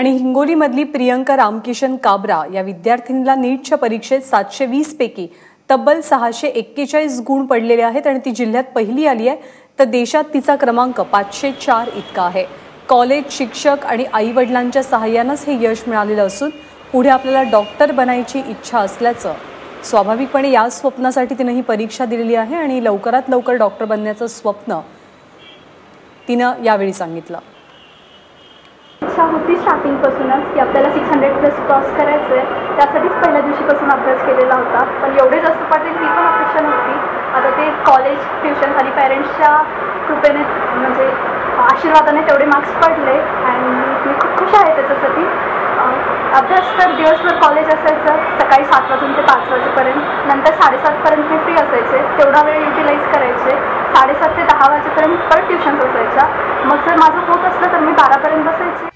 आणि हिंगोलीमधली प्रियंका रामकिशन काबरा या विद्यार्थिनीला नीटच्या परीक्षेत सातशे वीस पैकी तब्बल सहाशे एक्केचाळीस गुण पडलेले आहेत आणि ती जिल्ह्यात पहिली आली आहे. तर देशात तिचा क्रमांक पाचशे चार इतका आहे. कॉलेज शिक्षक आणि आई वडिलांच्या सहाय्यानंच हे यश मिळालेलं असून पुढे आपल्याला डॉक्टर बनायची इच्छा असल्याचं स्वाभाविकपणे या स्वप्नासाठी तिनं ही परीक्षा दिलेली आहे आणि लवकरात लवकर डॉक्टर बनण्याचं स्वप्न तिनं यावेळी सांगितलं. इच्छा होती स्टार्टिंगपासूनच की आपल्याला सिक्स हंड्रेड प्लस क्रॉस करायचं आहे त्यासाठीच पहिल्या दिवशीपासून अभ्यास केलेला होता. पण एवढे जास्त पडले ही पण अपेक्षा नव्हती. आता ते कॉलेज ट्युशन्स आणि पॅरेंट्सच्या कृपेने म्हणजे आशीर्वादाने तेवढे मार्क्स पडले. आणि मी खूप खुश आहे त्याच्यासाठी. अभ्यास तर दिवसभर कॉलेज असायचं. सकाळी सात वाजून ते पाच वाजेपर्यंत. नंतर साडेसातपर्यंत मी फ्री असायचे. तेवढा वेळ युटिलाईज करायचे. साडेसात ते दहा वाजेपर्यंत परत ट्युशन्स असायच्या. मग जर माझं होत असलं तर मी बारापर्यंत बसायचे